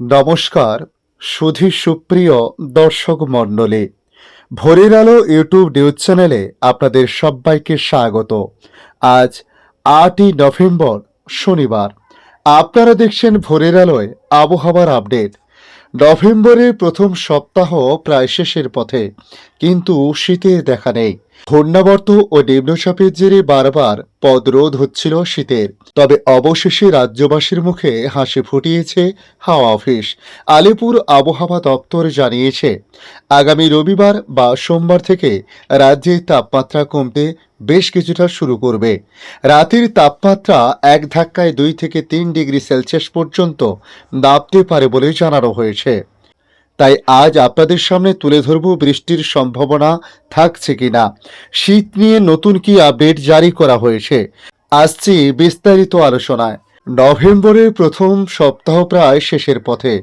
নমস্কার, সুধী সুপ্রিয় দর্শক মণ্ডলী। ভোরের আলো ইউটিউব নিউজ চ্যানেলে আপনাদের সবাইকে স্বাগত। আজ আটই নভেম্বর, শনিবার। আপনারা দেখছেন ভোরের আলোয় আবহাওয়ার আপডেট। নভেম্বরের প্রথম সপ্তাহ প্রায় শেষের পথে। কিন্তু শীতের দেখা নেই। ঘূর্ণাবর্ত ও নিম্নচাপের জেরে বারবার পদরোধ হচ্ছিল শীতের। তবে অবশেষে রাজ্যবাসীর মুখে হাসি ফুটিয়েছে হাওয়া অফিস। আলিপুর আবহাওয়া দপ্তর জানিয়েছে, আগামী রবিবার বা সোমবার থেকে রাজ্যের তাপমাত্রা কমতে বেশ কিছুটা শুরু করবে। রাতের তাপমাত্রা এক ধাক্কায় দুই থেকে তিন ডিগ্রি সেলসিয়াস পর্যন্ত নামতে পারে বলে জানানো হয়েছে। তাই আজ আপনাদের সামনে তুলে ধরব বৃষ্টির সম্ভাবনা থাকছে কিনা। শীত নিয়ে নতুন কি আপডেট জারি করা হয়েছে? আসছি বিস্তারিত আলোচনায়। নভেম্বরের প্রথম সপ্তাহ প্রায় শেষের পথে,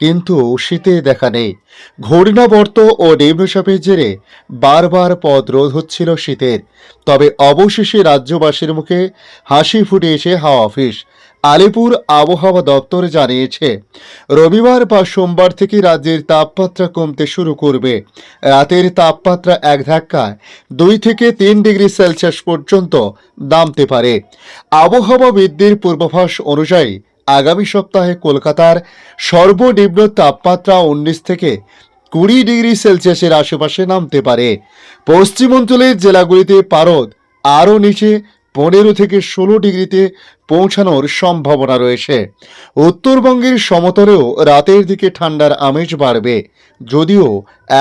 কিন্তু শীতে দেখা নেই। ঘূর্ণাবর্ত ও নিম্নচাপের জেরে বারবার পদ রোধ হচ্ছিল শীতের। তবে অবশেষে রাজ্যবাসীর মুখে হাসি ফুটিয়েছে হাওয়া অফিস। আলিপুর আবহাওয়া দপ্তর জানিয়েছে, রবিবার বা সোমবার থেকে রাজ্যের তাপমাত্রা কমতে শুরু করবে। রাতের তাপমাত্রা এক ধাক্কায় দুই থেকে তিন ডিগ্রি সেলসিয়াস পর্যন্ত নামতে পারে। আবহাওয়াবিদদের পূর্বাভাস অনুযায়ী, আগামী সপ্তাহে কলকাতার সর্বনিম্ন তাপমাত্রা উনিশ থেকে কুড়ি ডিগ্রি সেলসিয়াসের আশেপাশে নামতে পারে। পশ্চিমাঞ্চলের জেলাগুলিতে পারদ আরও নিচে পনেরো থেকে ষোলো ডিগ্রিতে পৌঁছানোর সম্ভাবনা রয়েছে। উত্তরবঙ্গের সমতলেও রাতের দিকে ঠান্ডার আমেজ বাড়বে। যদিও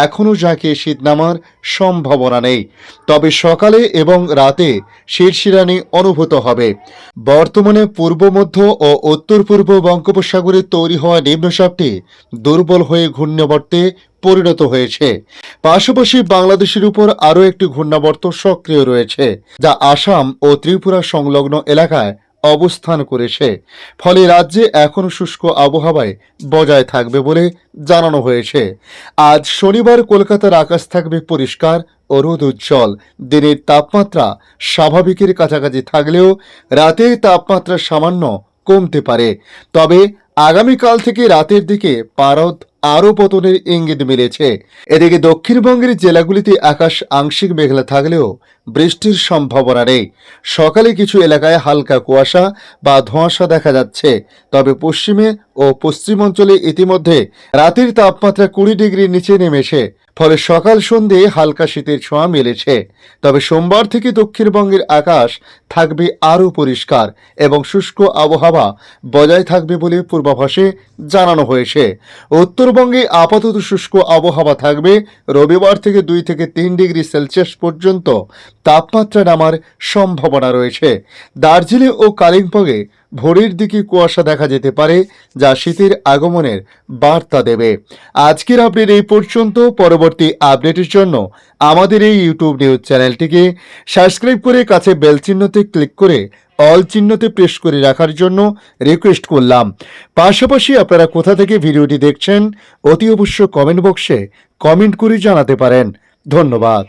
এখনও যাকে শীত নামার সম্ভাবনা নেই। তবে সকালে এবং রাতে শীর্ষিরানি অনুভূত হবে। বর্তমানে পূর্ব মধ্য ও উত্তর পূর্ব বঙ্গোপসাগরে তৈরি হওয়া নিম্নচাপটি দুর্বল হয়ে ঘূর্ণাবর্তে পরিণত হয়েছে। পাশাপাশি বাংলাদেশের উপর আরও একটি ঘূর্ণাবর্ত সক্রিয় রয়েছে, যা আসাম ও ত্রিপুরা সংলগ্ন এলাকায় অবস্থান করেছে। ফলে রাজ্যে এখনও শুষ্ক আবহাওয়ায় বজায় থাকবে বলে জানানো হয়েছে। আজ শনিবার কলকাতার আকাশ থাকবে পরিষ্কার ও রোদ উজ্জ্বল। দিনের তাপমাত্রা স্বাভাবিকের কাছাকাছি থাকলেও রাতের তাপমাত্রা সামান্য কমতে পারে। তবে আগামীকাল থেকে রাতের দিকে পারদ আরও পতনের ইঙ্গিত মিলেছে। এদিকে দক্ষিণবঙ্গের জেলাগুলিতে আকাশ আংশিক মেঘলা থাকলেও বৃষ্টির সম্ভাবনা নেই। সকালে কিছু এলাকায় হালকা কুয়াশা বা ধোঁয়াশা দেখা যাচ্ছে। তবে পশ্চিমে ও পশ্চিমাঞ্চলে ইতিমধ্যে রাতের তাপমাত্রা কুড়ি ডিগ্রির নিচে নেমেছে। ফলে সকাল সন্ধে হালকা শীতের ছোঁয়া মিলেছে। তবে সোমবার থেকে দক্ষিণবঙ্গের আকাশ থাকবে আরও পরিষ্কার এবং শুষ্ক আবহাওয়া বজায় থাকবে বলে পূর্বাভাসে জানানো হয়েছে। উত্তরবঙ্গে আপাতত শুষ্ক আবহাওয়া থাকবে। রবিবার থেকে দুই থেকে তিন ডিগ্রি সেলসিয়াস পর্যন্ত তাপমাত্রা নামার সম্ভাবনা রয়েছে। দার্জিলিং ও কালিম্পংয়ে ভোরের দিকে কুয়াশা দেখা যেতে পারে, যা শীতের আগমনের বার্তা দেবে। আজকের আপডেট এই পর্যন্ত। পরবর্তী আপডেটের জন্য আমাদের এই ইউটিউব নিউজ চ্যানেলটিকে সাবস্ক্রাইব করে কাছে বেল চিহ্নতে ক্লিক করে অল চিহ্নতে প্রেস করে রাখার জন্য রিকোয়েস্ট করলাম। পাশাপাশি আপনারা কোথা থেকে ভিডিওটি দেখছেন, অতি অবশ্য কমেন্ট বক্সে কমেন্ট করে জানাতে পারেন। ধন্যবাদ।